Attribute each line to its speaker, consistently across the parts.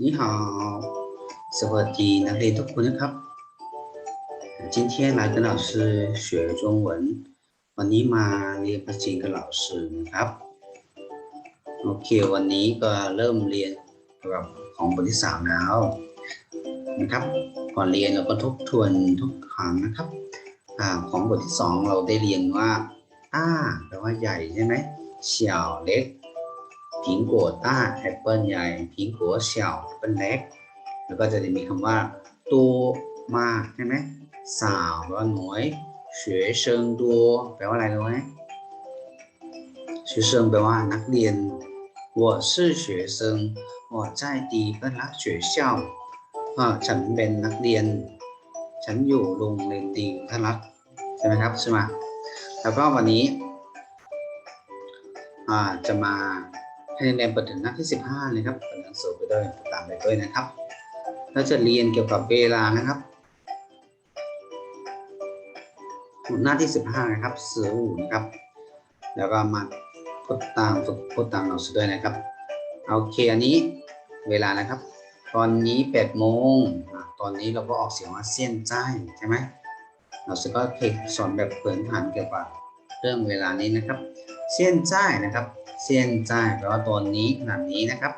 Speaker 1: 你好，สวัสดีนักเรียนทุกคนนะครับ今天来跟老师学中文วันนี้มาเรียนภาษาจีนกับ老师นะครับโอเค วันนี้ก็เริ่มเรียนเกี่ยวกับของบทที่สามแล้วนะครับ ก่อนเรียนเราก็ทบทวนทุกครั้งนะครับอ่าของบทที่สองเราได้เรียนว่าอ้าแปลว่าใหญ่ใช่ไหมเฉียวเล็ก ผิงกัวต้าแอปเปิลใหญ่ผิงกัวเฉียวแอปเปิลเล็ก แล้วก็จะมีคำว่าตัวมากใช่ไหมสาวแปลว่าหน่วย学生多แปลว่าอะไรรู้ไหม学生แปลว่านักเรียน我是学生我在第一个学校อ่าฉันเป็นนักเรียน ฉันอยู่โรงเรียนดีท่านรัฐใช่ไหมครับใช่ไหมแล้วก็วันนี้ อ่าจะมา ให้นักเรียนเปิดถึงหน้าที่ 15เลยครับเปิดหนังสือไปด้วยตามไปด้วยนะครับเราจะเรียนเกี่ยวกับเวลานะครับ หน้าที่ 15 นะครับสืออูนะครับ แล้วก็มาพูดตามฝึกพูดตามเราด้วยนะครับโอเคอันนี้เวลานะครับ ตอนนี้8โมงตอนนี้เราก็ออกเสียงว่าเส้นใจใช่ไหมเราก็เคสอนแบบพื้นฐานเกี่ยวกับเรื่องเวลานี้นะครับ เส้นใจนะครับ เส้นใจแปลว่าตอนนี้ขนาดนี้นะครับ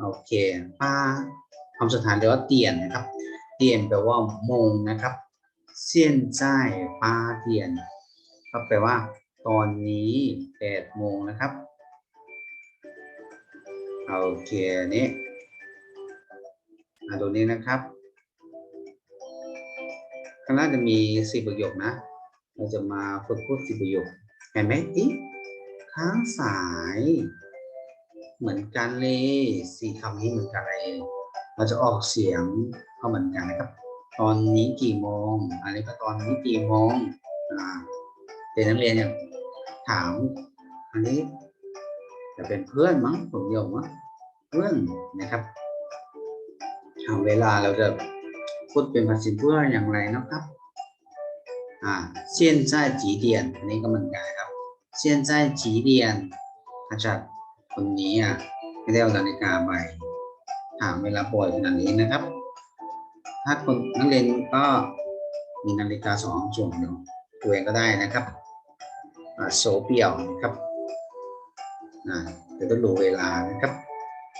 Speaker 1: โอเคป้าคำสุดท้ายเรียกว่าเตียนนะครับ เตียนแปลว่าโมงนะครับเส้นใจป้าเตียน ก็แปลว่า ตอนนี้8โมงนะครับ โอเคนี่มาดูนี้นะครับข้างล่างจะมีสี่ประโยคนะ เราจะมาฝึกพูดสี่ประโยคเห็นไหมอี ข้างสาย เหมือนกันเลยสี่คำนี้เหมือนกันเลย เราจะออกเสียงก็เหมือนกันนะครับ ตอนนี้กี่โมงอะไรก็ตอนนี้กี่โมงเด็กนักเรียนอย่างถาม อันนี้ จะเป็นเพื่อนมั้งผมเดียวมั้งเพื่อนนะครับเวลาเราจะพูดเป็นภาษาเพื่อนอย่างไรนะครับ อ่าเส้นใจจีเดียนอันนี้ก็เหมือนกันครับ เซียนไส้จีเดียนอาจารย์คนนี้อะไม่ได้เอานาฬิกาไปถามเวลาป่วยขนาดนี้นะครับ ถ้าคนนักเรียนก็มีนาฬิกาสองส่วนหนึ่งตัวเองก็ได้นะครับโซเปียวนะครับนะจะต้องรู้เวลานะครับ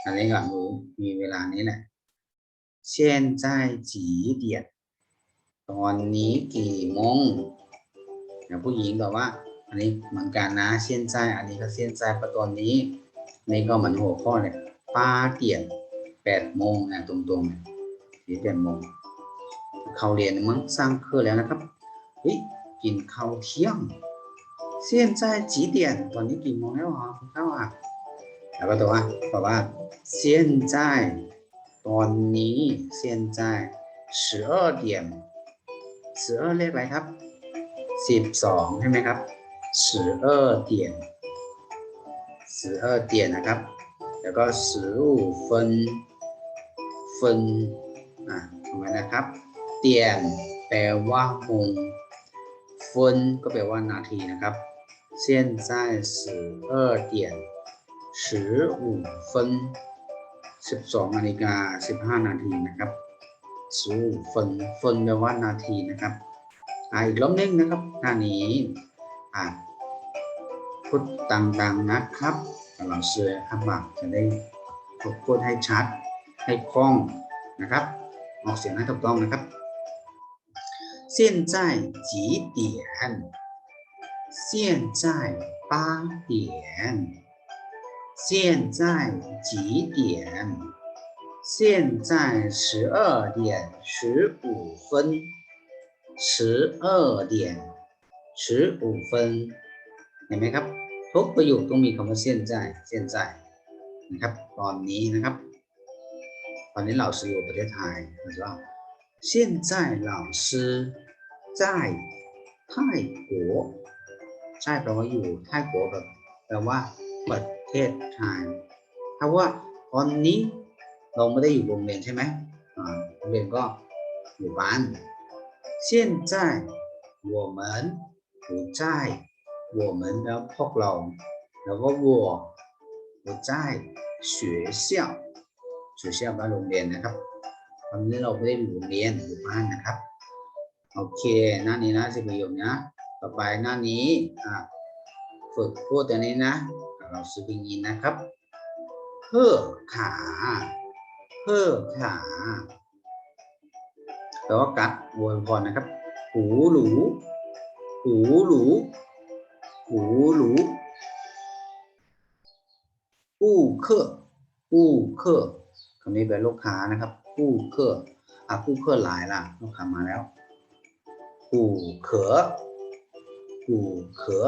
Speaker 1: อันนี้ก็รู้มีเวลานี้แหละเช่นใจจีเดียดตอนนี้กี่โมงผู้หญิงบอกว่า อันนี้เหมือนกันนะเส้นใจอันนี้ก็เส้นใจประตอนนี้นี่ก็เหมือนหัวข้อเลยป้าเตียนแปดโมงนะตรงๆเนี่ยสี่แปดโมงเขาเรียนมั้งสร้างเครื่องแล้วนะครับเฮ้ยกินข้าวเที่ยง现在几点ตอนนี้กี่โมงแล้วอ่ะคุณข้าวอ่ะแล้วก็ตัวว่าบอกว่า现在ตอนนี้现在十二点十二เลขอะไรครับสิบสองใช่ไหมครับ 十二点十二点นะครับ แล้วก็十五分分อ่ะทำไมนะครับ เตียนแปลว่าโมง分ก็แปลว่านาทีนะครับ现在十二点十五分สิบสองนาฬิกาสิบห้านาทีนะครับสูเฟินเฟินแปลว่านาทีนะครับอ่าอีกรอบนึงนะครับหน้านี้อ่า พูดต่างๆนะครับเราเชื่อครับว่าจะได้พูดให้ชัด ให้คล่องนะครับ ออกเสียงให้ถูกต้องนะครับ现在几点现在八点现在几点？现在十二点十五分。十二点十五分เห็นไหมครับ ทุกประโยคต้องมีคำว่า现在现在นะครับ ตอนนี้นะครับ ตอนนี้เรา师อยู่ประเทศไทยนะครับ现在老师在泰国ใช่แปลว่าอยู่ไต้กัวแบบแปลว่าประเทศไทยถ้าว่าตอนนี้เราไม่ได้อยู่โรงเรียนใช่ไหมอ่าโรงเรียนก็อยู่บ้าน现在我们不在 我们แล้วพวกเราแล้วก็我不在学校 学校บ้านโรงเรียนนะครับตอนนี้เราไม่ได้อยู่โรงเรียนอยู่บ้านนะครับ โอเค หน้านี้นะสิประโยคนะ ต่อไปหน้านี้อ่ะฝึกพูดตัวนี้นะ เราซื้อพิยินนะครับเพื่อขาเพื่อขาแปลว่ากัดวนพรนะครับ หูหรู หูหรู หูหรูผู้เคอผู้เคอคำนี้เป็นลูกค้านะครับผู้เคออะผู้เคอหลายล่ะลูกค้ามาแล้วผู้เขอผู้เขอ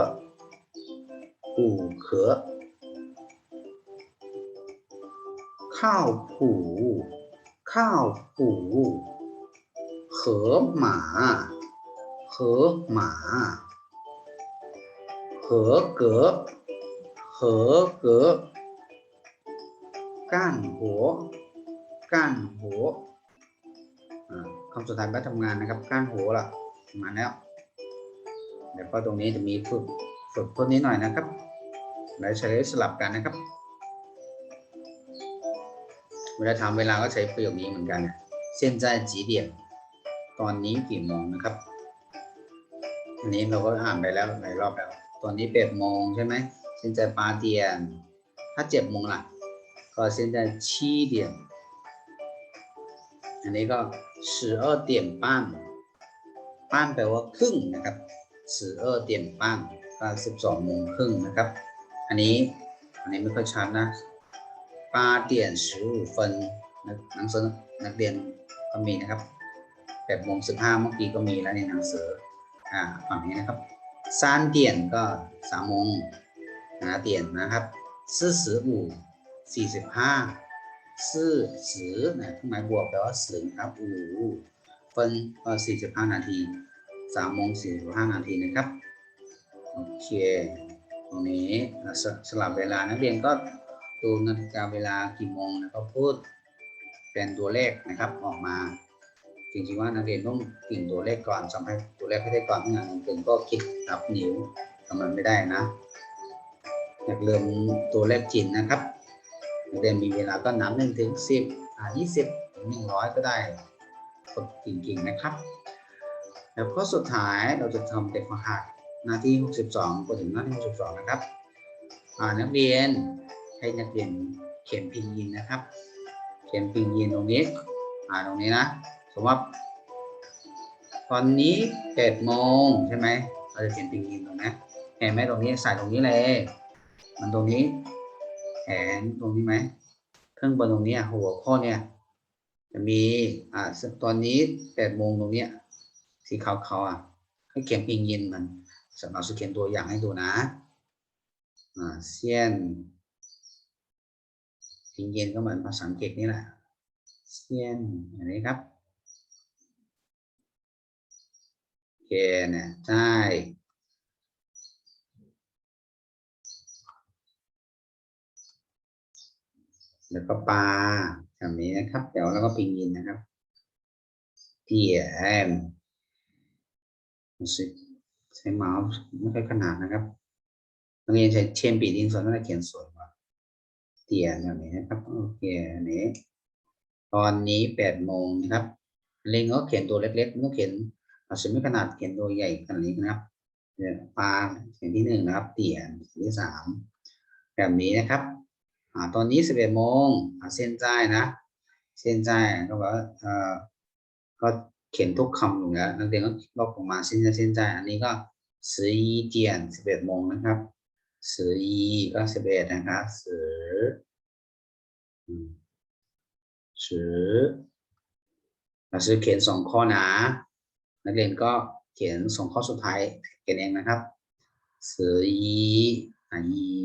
Speaker 1: ผู้เขอข้าวผูข้าวผูเขอหมา 合格合格干活干活อเก๋ก้ลัว ก้าคำสุดท้ายก็ทำงานนะครับ ก้านหัวล่ะมาแล้วเดี๋ยวก็ตรงนี้จะมีฝึกฝึกพวกนี้หน่อยนะครับหลายใช้สลับกันนะครับ เวลาทำเวลาก็ใช้ประโยคนี้เหมือนกันเส้นใจจีเดียนตอนนี้กี่โมงนะครับ อันนี้เราก็อ่านไปแล้วหลายรอบแล้ว ตอนนี้แปดโมงใช่ไหม现在八点ถ้าเจ็ดโมงล่ะ ก็现在七点อันนี้ก็十二点半ป้านแปลว่าครึ่งนะครับสิบเออเตียนป้านก็สิบสองโมงครึ่งนะครับ อันนี้ อันนี้ไม่ค่อยชัดนะป้าเตียนสิบเฟินหนังสือนักเรียนก็มีนะครับแปดโมงสิบห้าเมื่อกี้ก็มีแล้วในหนังสือ อ่าฝั่งนี้นะครับ ซานเตียนก็สามโมงนะเตียนนะครับสี่สิบ五สี่สิบห้าสี่สิบนะเครื่องหมายบวกแปลว่าสิบครับอูเฟินก็สี่สิบห้านาทีสามโมงสี่สิบห้านาทีนะครับโอเคตรงนี้สสลับเวลานักเรียนก็ดูนาฬิกาเวลากี่โมงแล้วก็พูดเป็นตัวเลขนะครับออกมา จริงๆว่านักเรียนต้องกิ่งตัวเลขก่อนจำให้ตัวเลขให้ได้ก่อนไม่งั้นถึงก็คิดนับนิ้วทำมันไม่ได้นะอยากเริ่มตัวเลขจีนนะครับนักเรียนมีเวลาก็นับหนึ่งถึงสิบอ่ายี่สิบถึงหนึ่งร้อยก็ได้ฝึกกิ่งๆนะครับ แล้วข้อสุดท้ายเราจะทำเด็กมหัดหน้าที่ 62ไปถึงหน้าที่ 62 นะครับนักเรียนให้นักเรียนเขียนพินยินนะครับ เขียนพินยินตรงนี้อ่าตรงนี้นะ สมมติว่าตอนนี้8โมงใช่ไหมเราจะเขียนพินยินตรงนี้เห็นไหมตรงนี้ใส่ตรงนี้เลย มันตรงนี้แขนตรงนี้ไหมเครื่องบนตรงนี้หัวข้อเนี่ย จะมีอ่าตอนนี้8โมงตรงเนี้ยสีขาวๆอะให้เขียนพิงยินมันสำหรับสเขียนตัวอย่างให้ดูนะอ่าเซียนพิงยินก็เหมือนภาษาอังกฤษนี่แหละเซียนอย่างนี้ครับ เคนี่ยใช่แล้วก็ปลาแบบนี้นะครับเดี๋ยวแล้วก็พิงยินนะครับเตียนรู้สึกใช้เมาส์ไม่ค่อยขนาดนะครับนักเรียนใช้เชนปีดินสอน่าจะเขียนสวยกว่าเตียนแบบนี้นะครับโอเคอันนี้ ตอนนี้แปดโมงนะครับเล็งก็เขียนตัวเล็กๆต้องเขียน อาจจะไม่ขนาดเขียนตัวใหญ่ขนาดนี้นะครับเนี่ยปลาเขียนที่หนึ่งนะครับเตียนเขียนที่สามแบบนี้นะครับอ่าตอนนี้สิบเอ็ดโมงอาเส้นใจนะ เส้นใจก็แบบว่าเอ่อก็เขียนทุกคำอยู่แล้วนักเรียนก็ลอกออกมาเส้นใจเส้นใจอันนี้ก็สิบเจียนสิบเอ็ดโมงนะครับสิบก็สิบเอ็ดนะครับสิบอืมสิบเราจะเขียนสองข้อนะ นักเรียนก็เขียนสองข้อสุดท้ายเขียนเองนะครับสิบอันนี้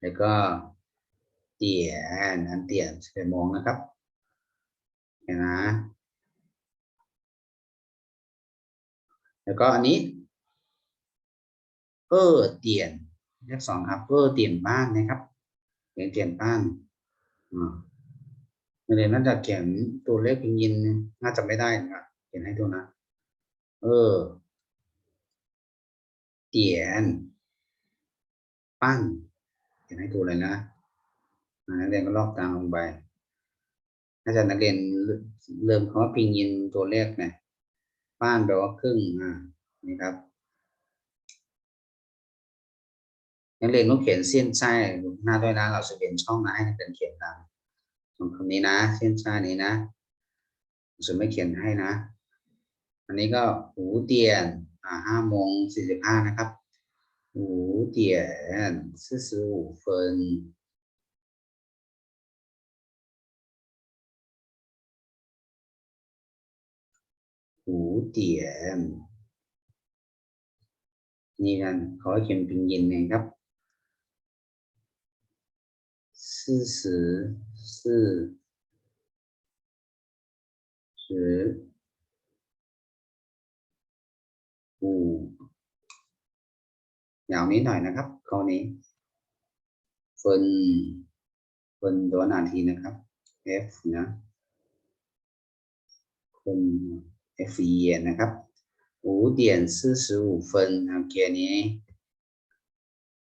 Speaker 1: แล้วก็เตี่ยนอันเตี่ยนสิบเอ็ดโมงนะครับเห็นนะแล้วก็อันนี้เออเตียนเลขสองครับเออเตียนบ้านนะครับเขียนเตียนบ้านอ่านักเรียนน่าจะเขียนตัวเลขพิงยินน่าจะไม่ได้นะครับเขียนให้ดูนะ เออเตียน ปั้นเขียนให้ดูเลยนะนักเรียนก็ลอกตามลงไปอาจารย์นักเรียนเริ่มคำว่าพิงยินตัวเลขเนี่ยป้านแปลว่าครึ่งอ่านี่ครับนักเรียนต้องเขียนเส้นใต้หน้าด้วยนะ เราจะเขียนช่องนะให้นักเรียนเขียนตามตรงคำนี้นะ เส้นใต้นี้นะเราจะไม่เขียนให้นะ อันนี้ก็หูเตียนอ่าห้าโมงสี่สิบห้านะครับหูเตียนสี่สิบห้า分หูเตียนนี่กันขอเขียนเป็นเย็นเองครับสี่สิบสี่สิบ ยาวนิดหน่อยนะครับข้อนี้เฟินเฟินตัวนาทีนะครับ F นะเฟิน F E N นะครับ 五点四十五分โอเคนี้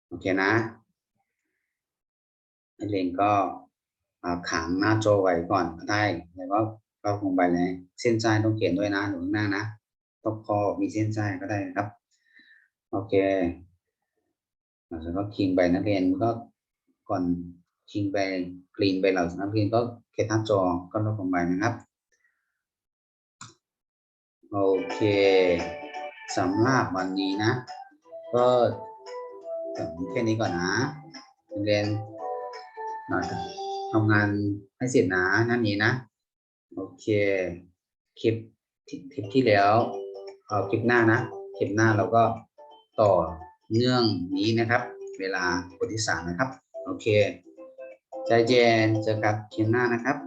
Speaker 1: โอเคนะนักเรียนก็อ่าขังหน้าจอไว้ก่อนก็ได้ แล้วก็ก็ลงไปเลยเส้นใจต้องเขียนด้วยนะหนูข้างหน้านะ ต้องพอมีเส้นใจก็ได้นะครับ โอเคแล้วก็คิงไปนักเรียนก็ก่อนคิงไปกรีนไปเรานักเรียนก็เขียนหน้าจอก็ลดลงไปนะครับ โอเคสำหรับวันนี้นะ ก็ถึงแค่นี้ก่อนนะเรียนนอยทำงานให้เสร็จนะนั่นนี้นะ โอเค คลิปที่คลิปที่แล้ว คลิปหน้านะคลิปหน้าเราก็ต่อเนื่องนี้นะครับ เวลาบทที่สามนะครับ โอเค ใจเจนเจอกับคลิปหน้านะครับ